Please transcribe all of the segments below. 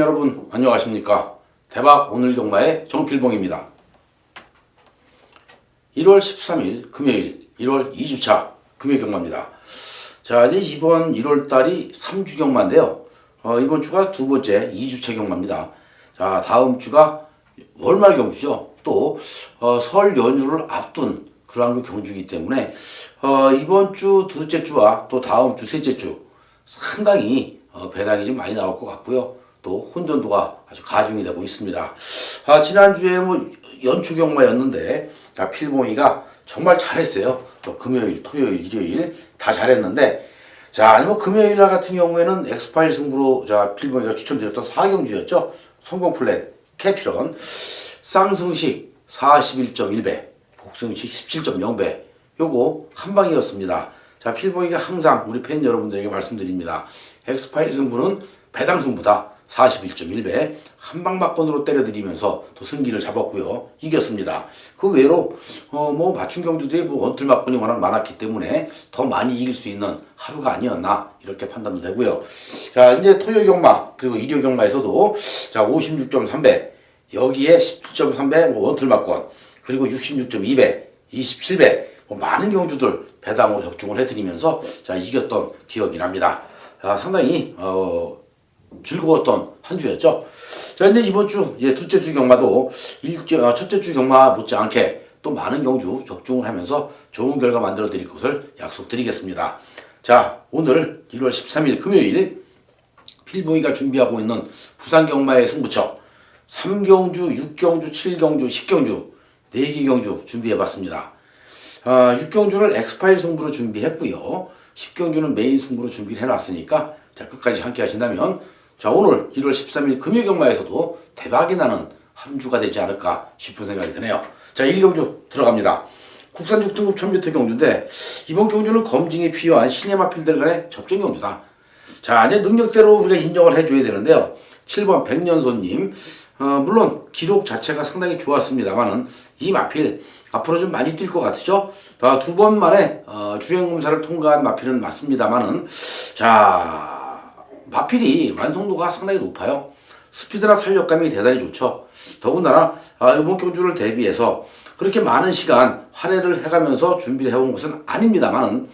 여러분 안녕하십니까? 대박 오늘 경마의 정필봉입니다. 1월 13일 금요일 1월 2주차 금요 경마입니다. 자 이제 이번 1월 달이 3주 경마인데요. 어, 이번 주가 두 번째 2주차 경마입니다. 자 다음 주가 월말 경주죠. 또 어, 설 연휴를 앞둔 그러한 그 경주이기 때문에 어, 이번 주 둘째 주와 또 다음 주 셋째 주 상당히 어, 배당이 좀 많이 나올 것 같고요. 또 혼전도가 아주 가중이 되고 있습니다. 아, 지난주에 뭐 연초 경마였는데 아, 필봉이가 정말 잘했어요. 또 금요일, 토요일, 일요일 다 잘했는데 자, 뭐 금요일 날 같은 경우에는 엑스파일 승부로 자 필봉이가 추천드렸던 4경주였죠. 성공 플랫, 캐피런, 쌍승식 41.1배, 복승식 17.0배. 요거 한 방이었습니다. 자, 필봉이가 항상 우리 팬 여러분들에게 말씀드립니다. 엑스파일 승부는 배당 승부다. 41.1배 한방 막건으로 때려드리면서 또 승기를 잡았고요. 이겼습니다. 그 외로 어 뭐 맞춤 경주들이 뭐 원틀 막건이 워낙 많았기 때문에 더 많이 이길 수 있는 하루가 아니었나 이렇게 판단도 되고요. 자 이제 토요 경마 그리고 일요 경마에서도 자 56.3배 여기에 17.3배 뭐 원틀 막건 그리고 66.2배 27배 뭐 많은 경주들 배당으로 적중을 해드리면서 자 이겼던 기억이 납니다. 아, 상당히 어, 즐거웠던 한 주였죠. 자 이제 이번 주 이제 둘째 주 경마도 일주, 어, 첫째 주 경마 못지않게 또 많은 경주 적중을 하면서 좋은 결과 만들어 드릴 것을 약속드리겠습니다. 자 오늘 1월 13일 금요일 필보이가 준비하고 있는 부산 경마의 승부처 3경주, 6경주, 7경주, 10경주 4개 경주 준비해 봤습니다. 아, 6경주를 엑스파일 승부로 준비했고요. 10경주는 메인 승부로 준비를 해놨으니까 자 끝까지 함께 하신다면 자 오늘 1월 13일 금요 경마에서도 대박이 나는 한 주가 되지 않을까 싶은 생각이 드네요. 자 1경주 들어갑니다. 국산 6등급 1000m 경주인데 이번 경주는 검증이 필요한 시네마 필들 간의 접종 경주다. 자 이제 능력대로 우리가 인정을 해줘야 되는데요. 7번 백년손님 어, 물론 기록 자체가 상당히 좋았습니다만은 이 마필 앞으로 좀 많이 뛸 것 같으죠? 아, 두번 만에 어, 주행 검사를 통과한 마필은 맞습니다만은 자 마필이 완성도가 상당히 높아요. 스피드나 탄력감이 대단히 좋죠. 더군다나 아, 이번 경주를 대비해서 그렇게 많은 시간 할애를 해가면서 준비를 해온 것은 아닙니다만은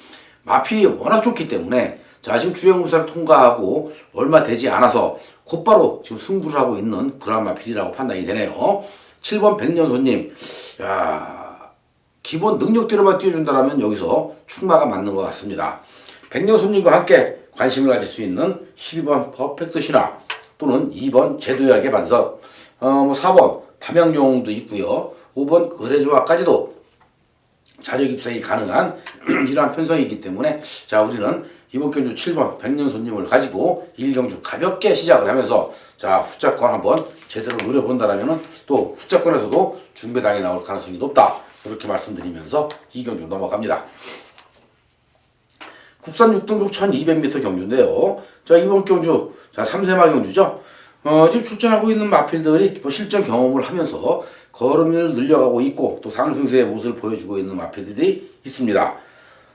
마필이 워낙 좋기 때문에 자 지금 주행검사를 통과하고 얼마 되지 않아서 곧바로 지금 승부를 하고 있는 그런 마필이라고 판단이 되네요. 7번 백년손님, 야 기본 능력대로만 뛰어준다면 여기서 충마가 맞는 것 같습니다. 백년손님과 함께 관심을 가질 수 있는 12번 퍼펙트 신화 또는 2번 제도약의 반석, 어 뭐 4번 담양용도 있고요. 5번 거래조합까지도 자력 입상이 가능한 이러한 편성이기 때문에 자 우리는 이번 경주 7번 백년 손님을 가지고 1경주 가볍게 시작을 하면서 자 후자권 한번 제대로 노려본다라면은 또 후자권에서도 중배당이 나올 가능성이 높다 이렇게 말씀드리면서 2경주 넘어갑니다. 국산 6등급 1200m 경주인데요. 자 이번 경주 자 3세마 경주죠. 어, 지금 출전하고 있는 마필들이 뭐 실전 경험을 하면서 걸음을 늘려가고 있고 또 상승세의 모습을 보여주고 있는 마필들이 있습니다.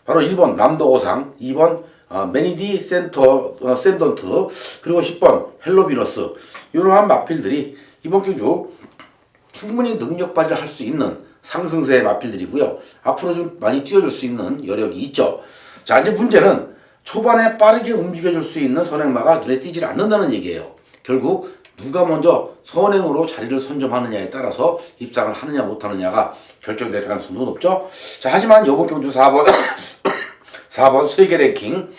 바로 1번 남도오상, 2번 어, 매니디 센터 어, 샌던트 그리고 10번 헬로비너스 이러한 마필들이 이번 경주 충분히 능력 발휘를 할 수 있는 상승세의 마필들이고요. 앞으로 좀 많이 뛰어줄 수 있는 여력이 있죠. 자 이제 문제는 초반에 빠르게 움직여줄 수 있는 선행마가 눈에 띄질 않는다는 얘기예요. 결국 누가 먼저 선행으로 자리를 선점하느냐에 따라서 입상을 하느냐 못하느냐가 결정될 가능성도 높죠. 자 하지만 이번 경주 4번 4번 세계 랭킹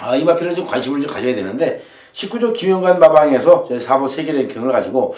아, 이 마필은 좀 관심을 좀 가져야 되는데 19조 김영관 마방에서 저희 4번 세계 랭킹을 가지고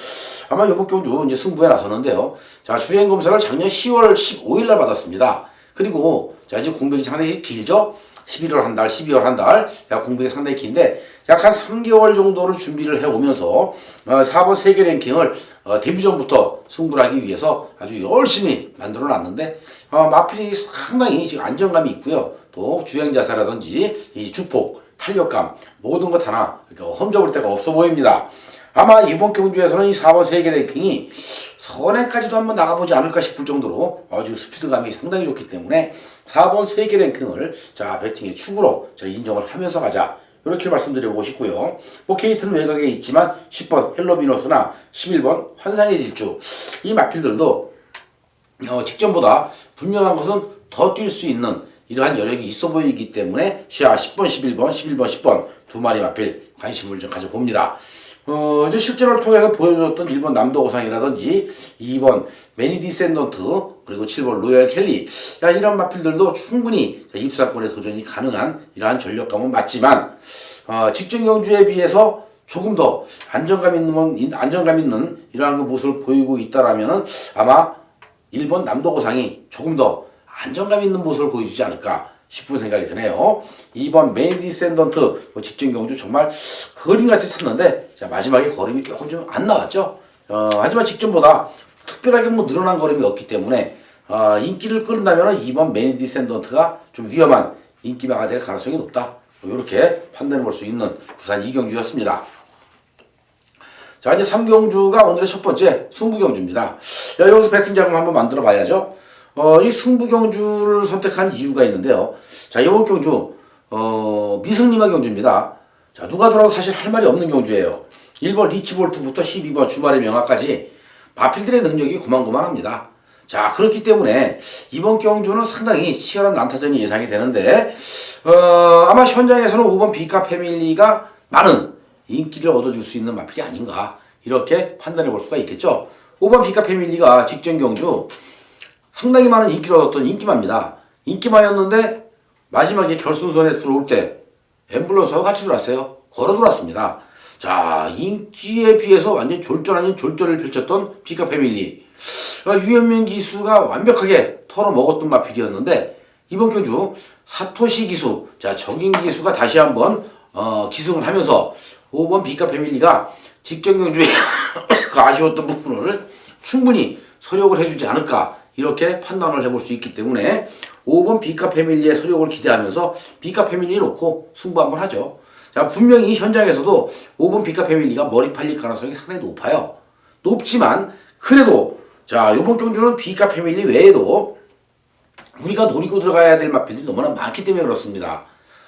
아마 이번 경주 이제 승부에 나섰는데요. 자 주행 검사를 작년 10월 15일 날 받았습니다. 그리고 자 이제 공백이 상당히 길죠. 11월 한 달, 12월 한 달, 약 공백이 상당히 긴데 약 한 3개월 정도를 준비를 해오면서 어, 4번 세계 랭킹을 어, 데뷔 전부터 승부를 하기 위해서 아주 열심히 만들어 놨는데 어, 마필이 상당히 지금 안정감이 있고요. 또 주행 자세라든지 이 주폭, 탄력감 모든 것 하나 험잡을 데가 없어 보입니다. 아마 이번 경주에서는 이 4번 세계 랭킹이 선행까지도 한번 나가보지 않을까 싶을 정도로 아주 스피드감이 상당히 좋기 때문에 4번 세계 랭킹을 자 배팅의 축으로 자 인정을 하면서 가자 이렇게 말씀드리고 싶고요. 뭐 게이트는 외곽에 있지만 10번 헬로비너스나 11번 환상의 질주 이 마필들도 어, 직전보다 분명한 것은 더 뛸 수 있는 이러한 여력이 있어 보이기 때문에 자 10번, 11번, 11번, 10번 두 마리 마필 관심을 좀 가져봅니다. 어, 이제 실전을 통해서 보여줬던 1번 남도고상이라든지 2번 매니디 샌던트 그리고 7번 로얄 켈리 야, 이런 마필들도 충분히 자, 입사권에 도전이 가능한 이러한 전력감은 맞지만 어, 직전 경주에 비해서 조금 더 안정감 있는 안정감 있는 이러한 그 모습을 보이고 있다라면은 아마 1번 남도고상이 조금 더 안정감 있는 모습을 보여주지 않을까 싶은 생각이 드네요. 2번 메인디 샌던트 뭐 직전 경주 정말 그림같이 탔는데 자, 마지막에 걸음이 조금 좀 안 나왔죠. 어, 하지만 직전보다 특별하게 뭐 늘어난 걸음이 없기 때문에 어, 인기를 끌는다면 2번 메인디 샌던트가 좀 위험한 인기마가 될 가능성이 높다. 이렇게 판단해 볼 수 있는 부산 이경주였습니다. 자 이제 3경주가 오늘의 첫 번째 승부경주입니다. 야, 여기서 배팅 자금 한번 만들어 봐야죠. 어, 이 승부경주를 선택한 이유가 있는데요. 자 이번 경주 어, 미승리마 경주입니다. 자 누가 들어도 사실 할 말이 없는 경주예요. 1번 리치볼트부터 12번 주말의 명화까지 마필들의 능력이 고만고만합니다. 자 그렇기 때문에 이번 경주는 상당히 치열한 난타전이 예상이 되는데 어, 아마 현장에서는 5번 비카 패밀리가 많은 인기를 얻어줄 수 있는 마필이 아닌가 이렇게 판단해 볼 수가 있겠죠. 5번 비카 패밀리가 직전 경주 상당히 많은 인기를 얻었던 인기마입니다. 인기마였는데 마지막에 결승선에 들어올 때 앰뷸런스와 같이 들어왔어요. 걸어 들어왔습니다. 자 인기에 비해서 완전 졸전 아닌 졸전을 펼쳤던 비카 패밀리 어, 유현명 기수가 완벽하게 털어먹었던 마필이었는데 이번 경주 사토시 기수 자 정인 기수가 다시 한번 어, 기승을 하면서 5번 비카 패밀리가 직전 경주에 그 아쉬웠던 부분을 충분히 서력을 해주지 않을까 이렇게 판단을 해볼 수 있기 때문에 5번 비카 패밀리의 서력을 기대하면서 비카 패밀리 놓고 승부 한번 하죠. 자 분명히 현장에서도 5번 비카 패밀리가 머리 팔릴 가능성이 상당히 높아요. 높지만 그래도 자 이번 경주는 비카 패밀리 외에도 우리가 노리고 들어가야 될 마필들이 너무나 많기 때문에 그렇습니다.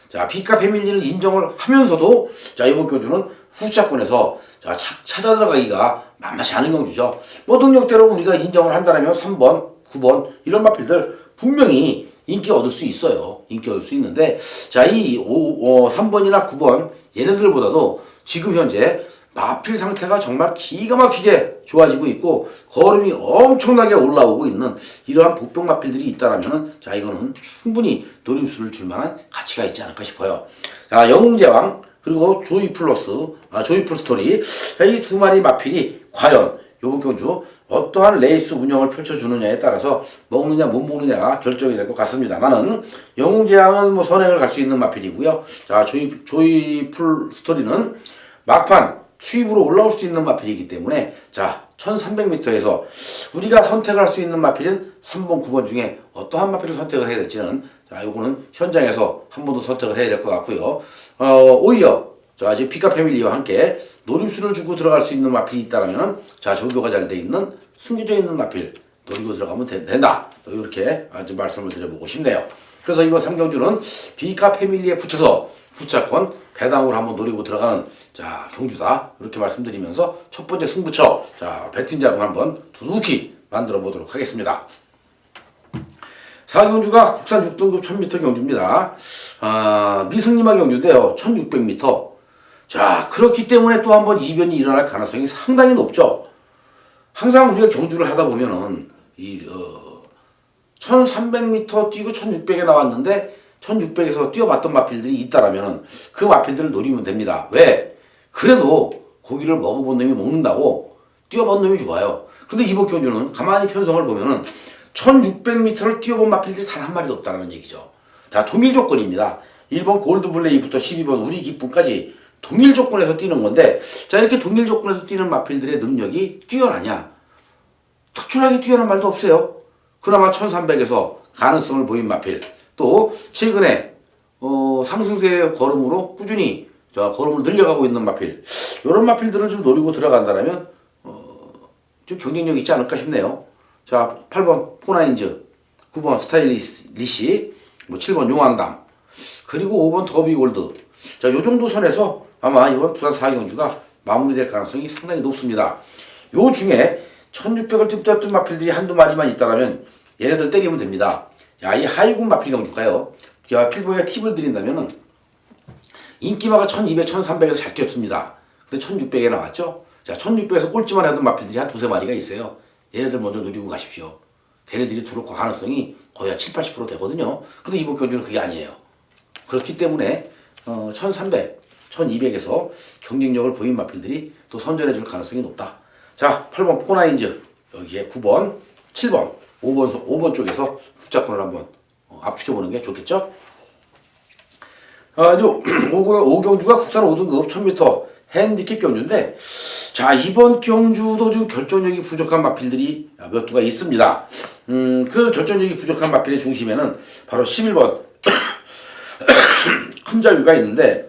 자, 비카 패밀리를 인정을 하면서도 자, 이번 경주는 후차권에서 자, 차, 찾아 들어가기가 만만치 않은 경주죠. 뭐 능력대로 우리가 인정을 한다면 3번, 9번 이런 마필들 분명히 인기 얻을 수 있어요. 인기 얻을 수 있는데 자, 이 오, 어, 3번이나 9번 얘네들보다도 지금 현재 마필 상태가 정말 기가 막히게 좋아지고 있고 걸음이 엄청나게 올라오고 있는 이러한 복병 마필들이 있다라면은 자 이거는 충분히 노림수를 줄 만한 가치가 있지 않을까 싶어요. 자 영웅제왕 그리고 조이 플러스 아 조이 풀 스토리 자 이 두 마리 마필이 과연 요번 경주 어떠한 레이스 운영을 펼쳐주느냐에 따라서 먹느냐 못 먹느냐가 결정이 될 것 같습니다만은 영웅제왕은 뭐 선행을 갈 수 있는 마필이고요. 자 조이 조이 풀 스토리는 막판 추입으로 올라올 수 있는 마필이기 때문에 자 1300m에서 우리가 선택할 수 있는 마필은 3번 9번 중에 어떠한 마필을 선택을 해야 될지는 자 요거는 현장에서 한 번 더 선택을 해야 될 것 같고요 어 오히려 자 지금 피카 패밀리와 함께 노림수를 주고 들어갈 수 있는 마필이 있다면 자 조교가 잘 돼 있는 숨겨져 있는 마필 노리고 들어가면 되- 된다 또 이렇게 아주 말씀을 드려보고 싶네요 그래서 이번 3경주는 비카 패밀리에 붙여서 후차권 배당으로 한번 노리고 들어가는 자 경주다 이렇게 말씀드리면서 첫 번째 승부처 자 배팅 자금 한번 두둑히 만들어 보도록 하겠습니다. 4경주가 국산 6등급 1000m 경주입니다. 아, 미승리마 경주인데요. 1600m. 자, 그렇기 때문에 또 한 번 이변이 일어날 가능성이 상당히 높죠. 항상 우리가 경주를 하다 보면은, 이, 어, 1300m 뛰고 1600에 나왔는데, 1600에서 뛰어봤던 마필들이 있다라면은 그 마필들을 노리면 됩니다. 왜? 그래도 고기를 먹어본 놈이 먹는다고 뛰어본 놈이 좋아요. 근데 이번 경주는 가만히 편성을 보면은 1600m를 뛰어본 마필들이 단 한 마리도 없다는 얘기죠. 자, 동일 조건입니다. 1번 골드블레이부터 12번 우리 기쁨까지 동일 조건에서 뛰는 건데, 자, 이렇게 동일 조건에서 뛰는 마필들의 능력이 뛰어나냐? 특출나게 뛰어난 말도 없어요. 그나마 1300에서 가능성을 보인 마필. 또, 최근에, 어, 상승세의 걸음으로 꾸준히 저 걸음을 늘려가고 있는 마필. 이런 마필들을 좀 노리고 들어간다면, 어, 좀 경쟁력 있지 않을까 싶네요. 자, 8번 포나인즈, 9번 스타일리시, 뭐 7번 용왕담, 그리고 5번 더비골드. 자, 요 정도 선에서 아마 이번 부산 4경주가 마무리될 가능성이 상당히 높습니다. 요 중에 1600을 뜯었던 마필들이 한두 마리만 있다라면 얘네들 때리면 됩니다. 자, 이 하이군 마필 경주가요. 자, 필보이가 팁을 드린다면은 인기마가 1200, 1300에서 잘 뛰었습니다. 근데 1600에 나왔죠? 자, 1600에서 꼴찌만 하던 마필들이 한 두세 마리가 있어요. 얘네들 먼저 누리고 가십시오. 걔네들이 들어올 가능성이 거의 한 7, 80% 되거든요. 근데 이번 경주는 그게 아니에요. 그렇기 때문에 어, 1300, 1200에서 경쟁력을 보인 마필들이 또 선전해 줄 가능성이 높다. 자, 8번 포나인즈, 여기에 9번, 7번, 5번, 5번 쪽에서 숫자권을 한번 어, 압축해 보는 게 좋겠죠? 아, 이제 오경주가 국산 5등급 1000m 핸디캡 경주인데, 자, 이번 경주도 좀 결정력이 부족한 마필들이 몇 두가 있습니다. 음, 그 결정력이 부족한 마필의 중심에는 바로 11번 큰 자유가 있는데,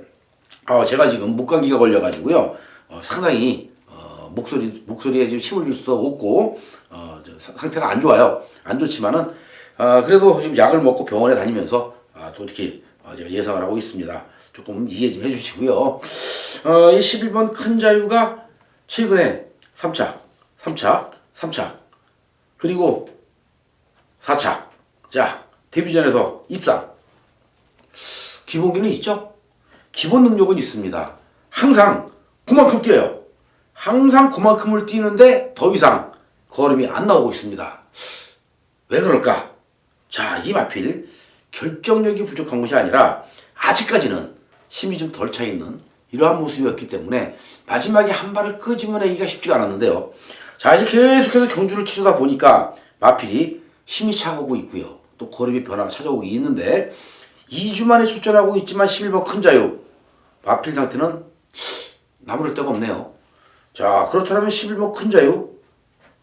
어, 제가 지금 목감기가 걸려가지고요, 어, 상당히 어, 목소리 목소리에 지금 힘을 줄 수 없고 어, 상태가 안 좋아요. 안 좋지만은 어, 그래도 지금 약을 먹고 병원에 다니면서 아, 또 이렇게 어, 제가 예상을 하고 있습니다. 조금 이해 좀 해주시고요. 어, 이 11번 큰 자유가 최근에 3착, 3착, 3착 그리고 4착 자 데뷔전에서 입상 기본기는 있죠? 기본 능력은 있습니다. 항상 그만큼 뛰어요. 항상 그만큼을 뛰는데 더 이상 걸음이 안 나오고 있습니다. 왜 그럴까? 자, 이 마필 결정력이 부족한 것이 아니라 아직까지는 힘이 좀 덜 차 있는 이러한 모습이었기 때문에 마지막에 한 발을 끄집어내기가 쉽지가 않았는데요. 자, 이제 계속해서 경주를 치르다 보니까 마필이 힘이 차가고 있고요. 또 걸음의 변화가 찾아오고 있는데 2주 만에 출전하고 있지만 11번 큰 자유 마필 상태는 나무랄 데가 없네요. 자, 그렇다면 11번 큰 자유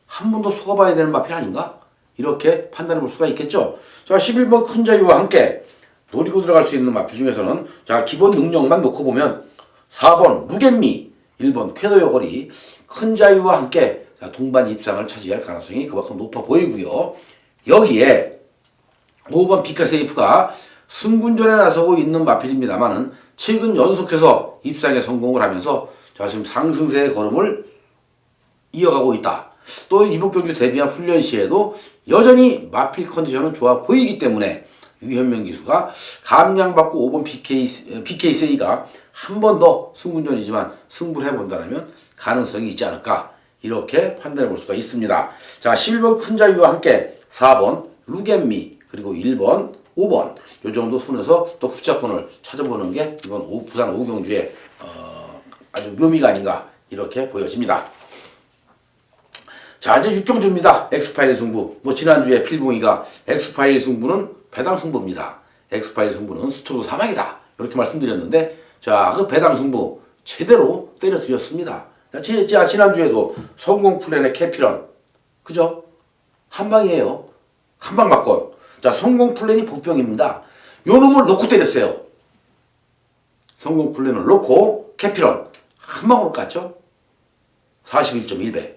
한번더 속아봐야 되는 마필 아닌가? 이렇게 판단해 볼 수가 있겠죠. 자, 11번 큰 자유와 함께 노리고 들어갈 수 있는 마필 중에서는 자, 기본 능력만 놓고 보면 4번 루겐미, 1번 쾌도 여걸이 큰 자유와 함께 자, 동반 입상을 차지할 가능성이 그만큼 높아 보이고요. 여기에 5번 피카세이프가 승군전에 나서고 있는 마필입니다만은 최근 연속해서 입상에 성공을 하면서 자 지금 상승세의 걸음을 이어가고 있다. 또 이번 경주 데뷔한 훈련 시에도 여전히 마필 컨디션은 좋아 보이기 때문에 유현명 기수가 감량받고 5번 PK, PK 세이가 한 번 더 승군전이지만 승부를 해본다면 가능성이 있지 않을까 이렇게 판단해 볼 수가 있습니다. 자 11번 큰 자유와 함께 4번 루겐미 그리고 1번 5번 요 정도 손에서 또 후자권을 찾아보는 게 이번 오- 부산 오경주의 어, 아주 묘미가 아닌가 이렇게 보여집니다. 자 이제 육경주입니다. 엑스파일 승부. 뭐 지난주에 필봉이가 엑스파일 승부는 배당 승부입니다. 엑스파일 승부는 스토브 사망이다. 이렇게 말씀드렸는데 자 그 배당 승부 제대로 때려드렸습니다. 자, 지, 자 지난주에도 성공 플랜의 캐피런 그죠? 한 방이에요. 한방 맞건. 자 성공 플랜이 복병입니다. 요 놈을 놓고 때렸어요. 성공 플랜을 놓고 캐피런 한 방으로 깠죠. 41.1배.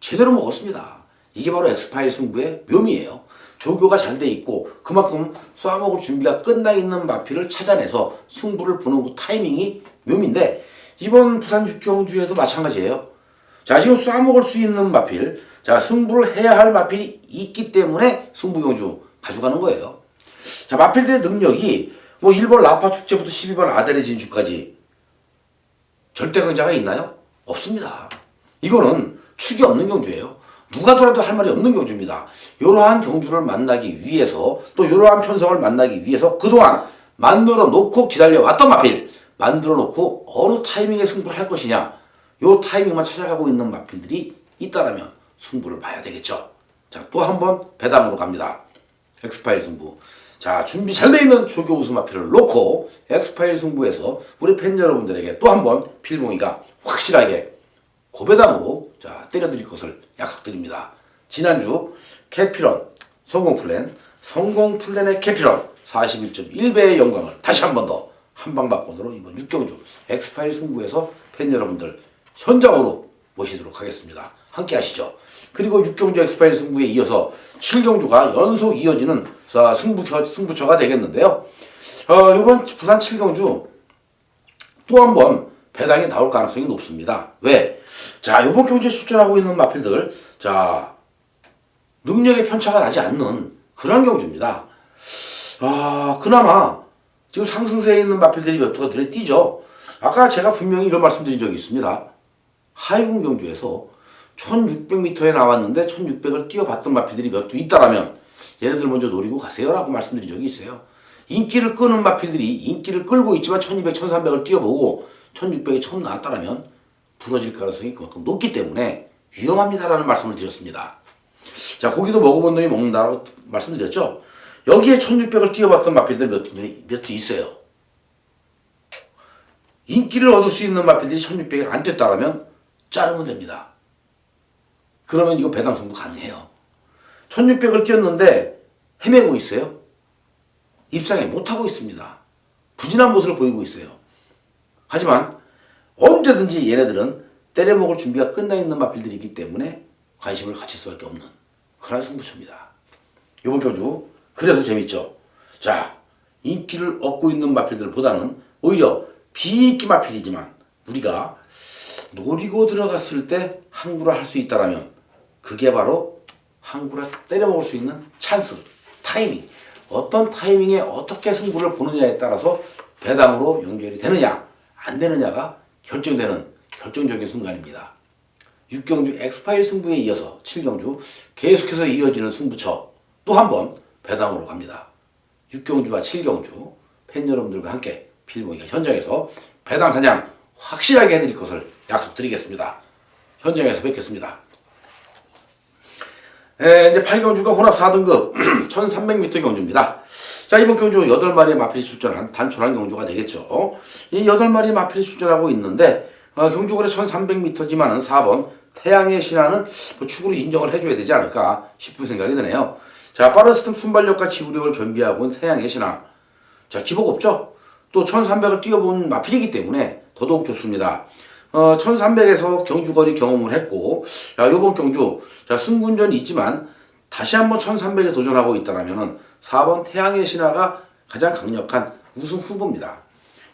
제대로 먹었습니다. 이게 바로 엑스파일 승부의 묘미예요. 조교가 잘 돼 있고 그만큼 쏴먹을 준비가 끝나 있는 마피를 찾아내서 승부를 보는 그 타이밍이 묘미인데 이번 부산 육경주에도 마찬가지예요. 자 지금 쏴먹을 수 있는 마필 자 승부를 해야 할 마필이 있기 때문에 승부경주 가져가는 거예요. 자 마필들의 능력이 뭐 1번 라파 축제부터 12번 아델의 진주까지 절대 강자가 있나요? 없습니다. 이거는 축이 없는 경주예요. 누가 돌아도 할 말이 없는 경주입니다. 이러한 경주를 만나기 위해서 또 이러한 편성을 만나기 위해서 그동안 만들어 놓고 기다려왔던 마필 만들어 놓고 어느 타이밍에 승부를 할 것이냐 요 타이밍만 찾아가고 있는 마필들이 있다라면 승부를 봐야 되겠죠. 자, 또 한 번 배당으로 갑니다. 엑스파일 승부. 자, 준비 잘 돼 있는 조교 우승 마필을 놓고 엑스파일 승부에서 우리 팬 여러분들에게 또 한 번 필봉이가 확실하게 고배당으로 자 때려드릴 것을 약속드립니다. 지난주 캐피런 성공 플랜 성공 플랜의 캐피런 41.1배의 영광을 다시 한 번 더 한방박건으로 이번 6경주 엑스파일 승부에서 팬 여러분들 현장으로 모시도록 하겠습니다. 함께 하시죠. 그리고 6경주 엑스파일 승부에 이어서 7경주가 연속 이어지는 자, 승부, 승부처가 되겠는데요. 어, 이번 부산 7경주 또 한 번 배당이 나올 가능성이 높습니다. 왜? 자, 이번 경주에 출전하고 있는 마필들, 자, 능력의 편차가 나지 않는 그런 경주입니다. 아, 그나마 지금 상승세에 있는 마필들이 몇 투가 눈에 띄죠. 아까 제가 분명히 이런 말씀 드린 적이 있습니다. 하이군 경주에서 1600m에 나왔는데 1600을 뛰어봤던 마필들이 몇 두 있다라면 얘네들 먼저 노리고 가세요라고 말씀드린 적이 있어요. 인기를 끄는 마필들이 인기를 끌고 있지만 1200, 1300을 뛰어보고 1600이 처음 나왔다라면 부러질 가능성이 그만큼 높기 때문에 위험합니다라는 말씀을 드렸습니다. 자, 고기도 먹어본 놈이 먹는다라고 말씀드렸죠. 여기에 1600을 뛰어봤던 마필들 몇두 있어요. 인기를 얻을 수 있는 마필들이 1600이 안 뛰었다라면 자르면 됩니다. 그러면 이거 배당 승부 가능해요. 1600을 뛰었는데 헤매고 있어요. 입상에 못하고 있습니다. 부진한 모습을 보이고 있어요. 하지만 언제든지 얘네들은 때려먹을 준비가 끝나 있는 마필들이기 때문에 관심을 가질 수밖에 없는 그런 승부처입니다. 이번 경주 그래서 재밌죠. 자 인기를 얻고 있는 마필들보다는 오히려 비인기 마필이지만 우리가 노리고 들어갔을 때 항구를 할 수 있다라면 그게 바로 항구를 때려먹을 수 있는 찬스, 타이밍. 어떤 타이밍에 어떻게 승부를 보느냐에 따라서 배당으로 연결이 되느냐, 안 되느냐가 결정되는 결정적인 순간입니다. 6경주 엑스파일 승부에 이어서 7경주 계속해서 이어지는 승부처 또 한 번 배당으로 갑니다. 6경주와 7경주 팬 여러분들과 함께 필모이가 현장에서 배당 사냥 확실하게 해드릴 것을 약속드리겠습니다. 현장에서 뵙겠습니다. 에, 이제 8경주가 혼합 4등급 1300m 경주입니다. 자, 이번 경주 8마리의 마필이 출전한 단촐한 경주가 되겠죠. 이 8마리의 마필이 출전하고 있는데, 어, 경주거리 1300m지만은 4번 태양의 신화는 뭐 축으로 인정을 해줘야 되지 않을까 싶은 생각이 드네요. 자, 빠른 스팀 순발력과 지구력을 겸비하고 있는 태양의 신화. 자, 기복 없죠? 또 1300을 뛰어본 마필이기 때문에 더더욱 좋습니다. 어, 1300에서 경주거리 경험을 했고, 자, 요번 경주, 자, 승군전이 있지만, 다시 한번 1300에 도전하고 있다라면은 4번 태양의 신화가 가장 강력한 우승 후보입니다.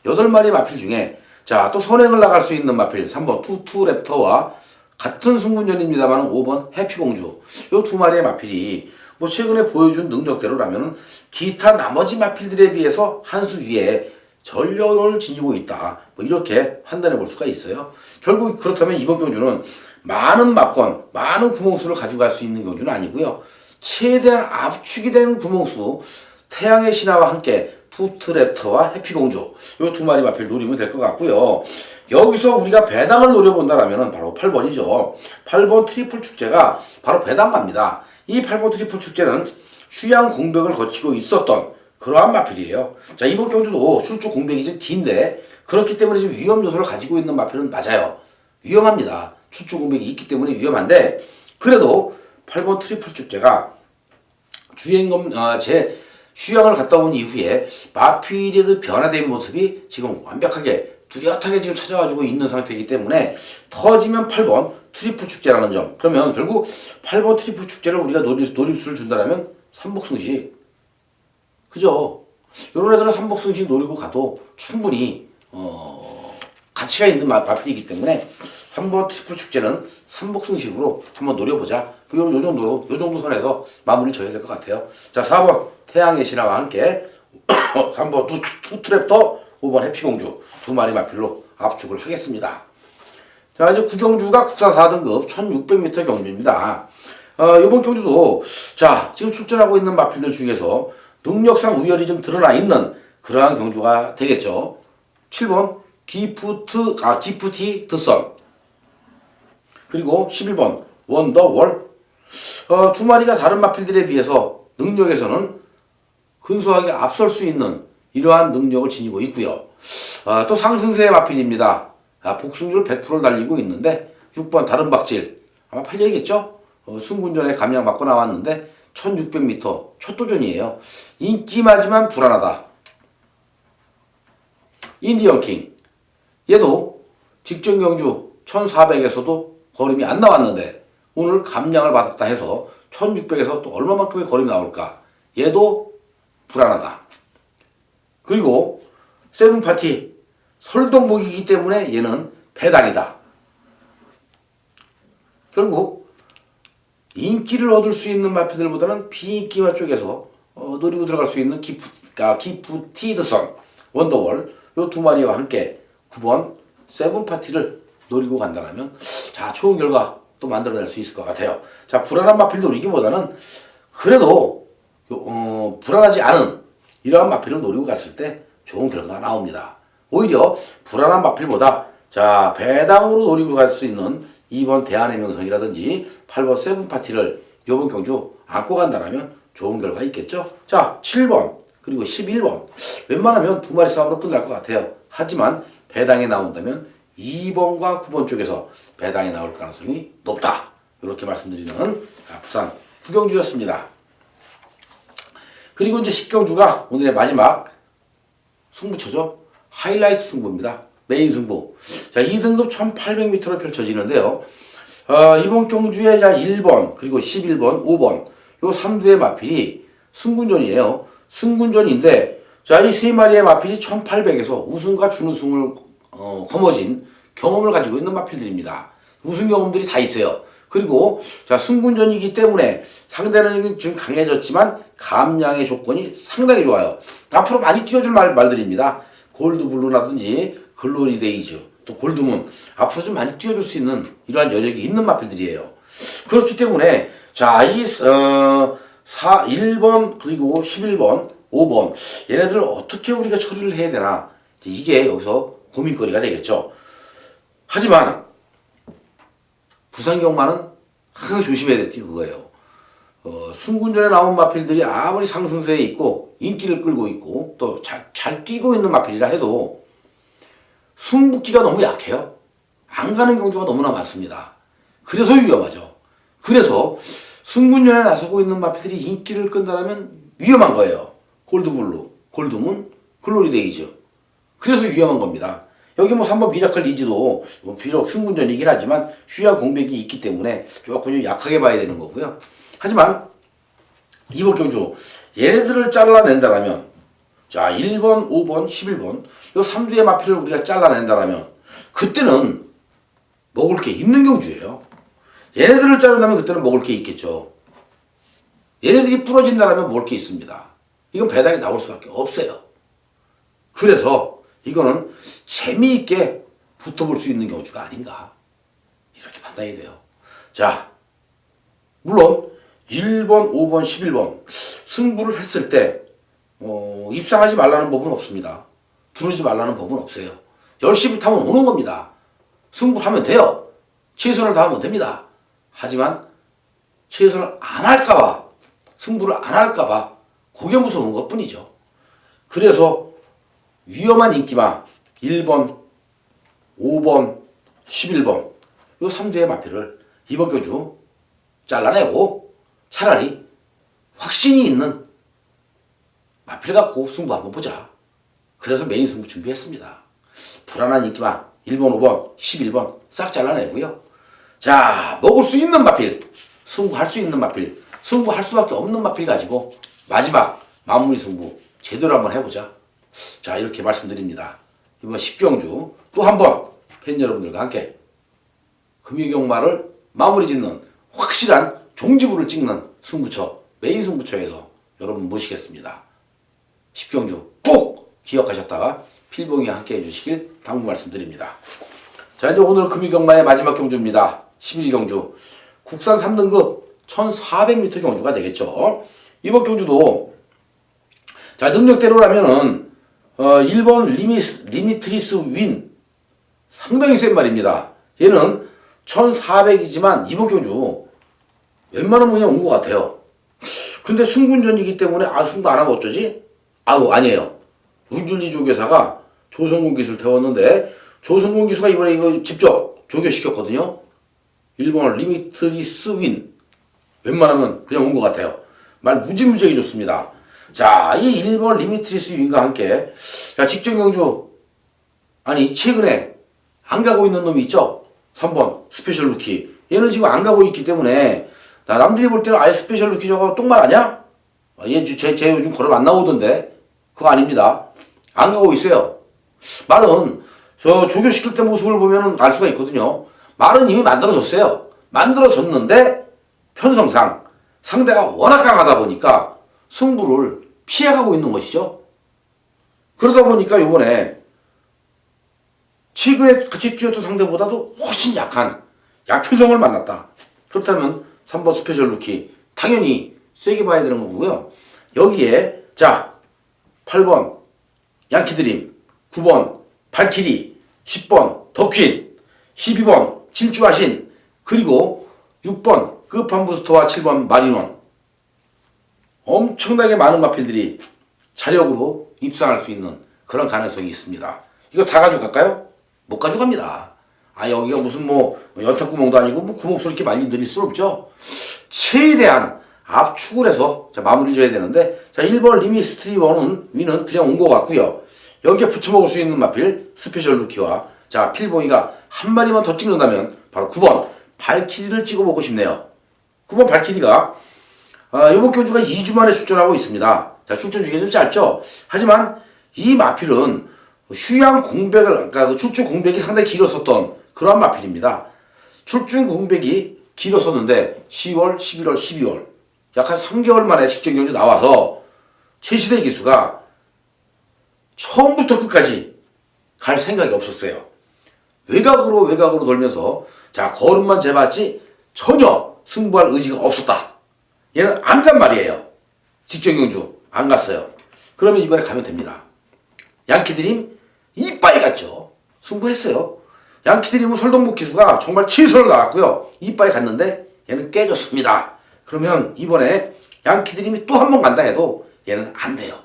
8마리 마필 중에, 자, 또 선행을 나갈 수 있는 마필, 3번 투투 랩터와 같은 승군전입니다만 5번 해피공주. 요두 마리의 마필이 뭐 최근에 보여준 능력대로라면은 기타 나머지 마필들에 비해서 한 수 위에 전력을 지니고 있다. 뭐 이렇게 판단해 볼 수가 있어요. 결국 그렇다면 이번 경주는 많은 막권, 많은 구멍수를 가져갈 수 있는 경주는 아니고요. 최대한 압축이 된 구멍수, 태양의 신화와 함께 투트랩터와 해피공주 요두 마리 마필 노리면 될 것 같고요. 여기서 우리가 배당을 노려본다라면 바로 8번이죠. 8번 트리플 축제가 바로 배당 갑니다. 이 8번 트리플 축제는 휴양 공백을 거치고 있었던 그러한 마필이에요. 자, 이번 경주도 출주 공백이 좀 긴데, 그렇기 때문에 지금 위험 요소를 가지고 있는 마필은 맞아요. 위험합니다. 출주 공백이 있기 때문에 위험한데, 그래도 8번 트리플 축제가 주행검, 아, 제 휴양을 갔다 온 이후에 마필의 그 변화된 모습이 지금 완벽하게 뚜렷하게 지금 찾아와주고 있는 상태이기 때문에 터지면 8번 트리플 축제라는 점. 그러면 결국 8번 트리플 축제를 우리가 노립, 노립수를 준다면 삼복승시 그죠? 이런 애들은 삼복승신 노리고 가도 충분히 어, 가치가 있는 마- 마필이기 때문에 한번 트리플 축제는 삼복승식으로 한번 노려보자. 요, 요 정도, 요 정도 선에서 마무리 져야 될 것 같아요. 자, 4번 태양의 신화와 함께 3번 투, 투 트랩터 5번 해피공주 두 마리 마필로 압축을 하겠습니다. 자, 이제 구경주가 국산 4등급 1600m 경주입니다. 어, 이번 경주도, 자, 지금 출전하고 있는 마필들 중에서 능력상 우열이 좀 드러나 있는 그러한 경주가 되겠죠. 7번, 기프트, 아, 기프티 드선. 그리고 11번, 원더월. 어, 두 마리가 다른 마필들에 비해서 능력에서는 근소하게 앞설 수 있는 이러한 능력을 지니고 있고요. 아, 또 상승세의 마필입니다. 아, 복승률 100%를 달리고 있는데 6번 다른 박질 아마 팔려야겠죠? 어, 승군전에 감량 맞고 나왔는데 1600m 초도전이에요. 인기마지만 불안하다. 인디언킹 얘도 직전 경주 1400에서도 걸음이 안 나왔는데 오늘 감량을 받았다 해서 1600에서 또 얼마만큼의 걸음이 나올까? 얘도 불안하다. 그리고 세븐파티 솔동목이기 때문에 얘는 배당이다. 결국 인기를 얻을 수 있는 마피들보다는 비인기마 쪽에서 어, 노리고 들어갈 수 있는 기프, 아, 기프티드선, 원더월 요 두 마리와 함께 9번 세븐 파티를 노리고 간다면 자 좋은 결과 또 만들어낼 수 있을 것 같아요. 자 불안한 마필 노리기보다는 그래도 요, 어, 불안하지 않은 이러한 마필을 노리고 갔을 때 좋은 결과가 나옵니다. 오히려 불안한 마필보다 자 배당으로 노리고 갈 수 있는 2번 대안의 명성이라든지 8번 세븐 파티를 요번 경주 안고 간다라면 좋은 결과 있겠죠. 자 7번 그리고 11번 웬만하면 두 마리 싸움으로 끝날 것 같아요. 하지만 배당에 나온다면 2번과 9번 쪽에서 배당이 나올 가능성이 높다. 이렇게 말씀드리는 아, 부산 구경주였습니다. 그리고 이제 10경주가 오늘의 마지막 승부처죠. 하이라이트 승부입니다. 메인 승부. 자, 2등급 1800m로 펼쳐지는데요. 어, 이번 경주에 자 1번, 그리고 11번, 5번, 요 3두의 마필이 승군전이에요. 승군전인데, 자, 이 세 마리의 마필이 1800에서 우승과 준우승을 어, 거머쥔 경험을 가지고 있는 마필들입니다. 우승 경험들이 다 있어요. 그리고 자 승군전이기 때문에 상대는 지금 강해졌지만 감량의 조건이 상당히 좋아요. 앞으로 많이 뛰어줄 말, 말들입니다. 골드블루라든지 글로리 데이즈 또 골드문 앞으로 좀 많이 뛰어줄 수 있는 이러한 여력이 있는 마필들이에요. 그렇기 때문에 자 이 어, 4, 1번 그리고 11번 5번 얘네들 어떻게 우리가 처리를 해야 되나 이게 여기서 고민거리가 되겠죠. 하지만 부산 경마는 항상 조심해야 될 게 그거예요. 어, 순군전에 나온 마필들이 아무리 상승세에 있고 인기를 끌고 있고 또 잘 잘 뛰고 있는 마필이라 해도 승부기가 너무 약해요. 안 가는 경주가 너무나 많습니다. 그래서 위험하죠. 그래서 승군전에 나서고 있는 마필들이 인기를 끈다면 위험한 거예요. 골드블루, 골드문, 글로리데이즈. 그래서 위험한 겁니다. 여기 뭐 3번 미라클 리즈도 뭐 비록 승군전이긴 하지만 휴양 공백이 있기 때문에 조금 좀 약하게 봐야 되는 거고요. 하지만 이번 경주 얘네들을 잘라낸다라면 자 1번, 5번, 11번 요 3주의 마필을 우리가 잘라낸다라면 그때는 먹을 게 있는 경주예요. 얘네들을 자른다면 그때는 먹을 게 있겠죠. 얘네들이 부러진다라면 먹을 게 있습니다. 이건 배당이 나올 수밖에 없어요. 그래서 이거는 재미있게 붙어볼 수 있는 경주가 아닌가. 이렇게 판단이 돼요. 자, 물론 1번, 5번, 11번 승부를 했을 때 어, 입상하지 말라는 법은 없습니다. 두르지 말라는 법은 없어요. 열심히 타면 오는 겁니다. 승부하면 돼요. 최선을 다하면 됩니다. 하지만 최선을 안 할까봐 승부를 안 할까봐 그게 무서운 것 뿐이죠. 그래서 위험한 인기마 1번, 5번, 11번 요 3주의 마필을 이번 교주 잘라내고 차라리 확신이 있는 마필 갖고 승부 한번 보자. 그래서 메인 승부 준비했습니다. 불안한 인기마 1번, 5번, 11번 싹 잘라내고요. 자, 먹을 수 있는 마필, 승부할 수 있는 마필, 승부할 수밖에 없는 마필 가지고 마지막 마무리 승부 제대로 한번 해보자. 자, 이렇게 말씀드립니다. 이번 10경주 또 한번 팬 여러분들과 함께 금유경마를 마무리 짓는 확실한 종지부를 찍는 승부처, 메인 승부처에서 여러분 모시겠습니다. 10경주 꼭 기억하셨다가 필봉이와 함께 해주시길 당부 말씀드립니다. 자, 이제 오늘 금유경마의 마지막 경주입니다. 11경주. 국산 3등급 1400m 경주가 되겠죠. 이번 경주도 자, 능력대로라면은 어, 1번 리미, 리미트리스 윈 상당히 센 말입니다. 얘는 1400이지만 이번 경주 웬만하면 그냥 온 것 같아요. 근데 승군전이기 때문에 아 승부 안 하면 어쩌지? 아우 아니에요. 운줄리 조 교사가 조성공 기술 태웠는데 조성공 기수가 이번에 이거 직접 조교시켰거든요. 1번 리미트리스 윈 웬만하면 그냥 온 것 같아요. 말 무지무지하게 좋습니다. 자, 이 1번 리미트리스 윈과 함께 자, 직전 경주 아니 최근에 안 가고 있는 놈이 있죠? 3번 스페셜 루키 얘는 지금 안 가고 있기 때문에 나 남들이 볼 때는 아예 스페셜 루키 저거 똥말 아니야? 아, 얘제 제 요즘 걸음 안 나오던데 그거 아닙니다. 안 가고 있어요. 말은 저 조교시킬 때 모습을 보면 알 수가 있거든요. 말은 이미 만들어졌어요. 만들어졌는데 편성상 상대가 워낙 강하다 보니까 승부를 피해가고 있는 것이죠. 그러다 보니까 요번에 최근에 같이 뛰었던 상대보다도 훨씬 약한 약표정을 만났다. 그렇다면 3번 스페셜 루키 당연히 세게 봐야 되는 거고요. 여기에 자 8번 양키드림 9번 발키리 10번 더퀸 12번 질주하신 그리고 6번 끝판부스터와 7번 마리논 엄청나게 많은 마필들이 자력으로 입상할 수 있는 그런 가능성이 있습니다. 이거 다 가져갈까요? 못 가져갑니다. 아 여기가 무슨 뭐 연탄구멍도 아니고 뭐 구멍수를 이렇게 많이 늘릴 수 없죠. 최대한 압축을 해서 자, 마무리 줘야 되는데 자 1번 리미스트리 원은 위는 그냥 온 것 같고요. 여기에 붙여먹을 수 있는 마필 스페셜 루키와 자 필봉이가 한 마리만 더 찍는다면 바로 9번 발키리를 찍어보고 싶네요. 9번 발키리가 아, 이번 교주가 2주 만에 출전하고 있습니다. 자, 출전 주기가 좀 짧죠? 하지만 이 마필은 휴양 공백을, 그러니까 그 출주 공백이 상당히 길었었던 그러한 마필입니다. 출중 공백이 길었었는데 10월, 11월, 12월 약 한 3개월 만에 직전 경주 나와서 최시대 기수가 처음부터 끝까지 갈 생각이 없었어요. 외곽으로 외곽으로 돌면서 자 걸음만 재봤지 전혀 승부할 의지가 없었다. 얘는 안 간 말이에요. 직전 경주 안 갔어요. 그러면 이번에 가면 됩니다. 양키드림 이빠이 갔죠. 승부했어요. 양키드림은 설동복 기수가 정말 최선을 다했고요. 이빠이 갔는데 얘는 깨졌습니다. 그러면 이번에 양키드림이 또 한 번 간다 해도 얘는 안 돼요.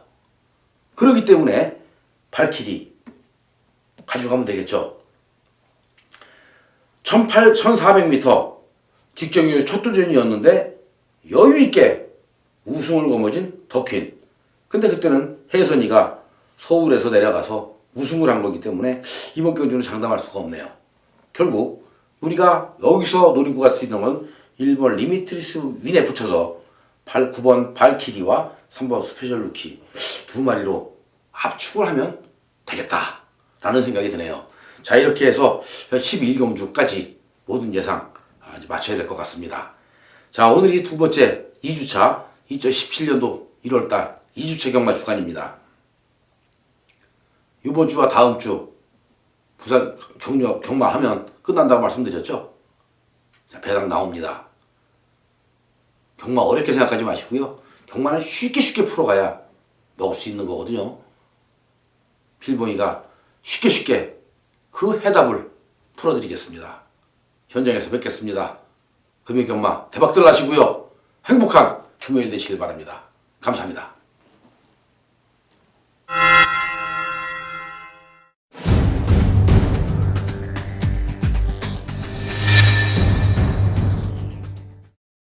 그렇기 때문에 발키리 가져가면 되겠죠. 1800, 1400m 직전이 첫 도전이었는데 여유 있게 우승을 거머쥔 덕퀸. 근데 그때는 혜선이가 서울에서 내려가서 우승을 한 거기 때문에 이번 경주는 장담할 수가 없네요. 결국 우리가 여기서 노리고 갈 수 있는 건 1번 리미트리스 윈에 붙여서 8, 9번 발키리와 3번 스페셜 루키 두 마리로 압축을 하면 되겠다 라는 생각이 드네요. 자 이렇게 해서 11경주까지 모든 예상 맞춰야 될 것 같습니다. 자 오늘이 두 번째 2주차 2017년도 1월달 2주차 경마 주간입니다. 이번 주와 다음 주 부산 경력 경마하면 끝난다고 말씀드렸죠. 자 배당 나옵니다. 경마 어렵게 생각하지 마시고요. 경마는 쉽게 쉽게 풀어가야 먹을 수 있는 거거든요. 필봉이가 쉽게 쉽게 그 해답을 풀어드리겠습니다. 현장에서 뵙겠습니다. 금융경마 대박 들 나시고요. 행복한 금요일 되시길 바랍니다. 감사합니다.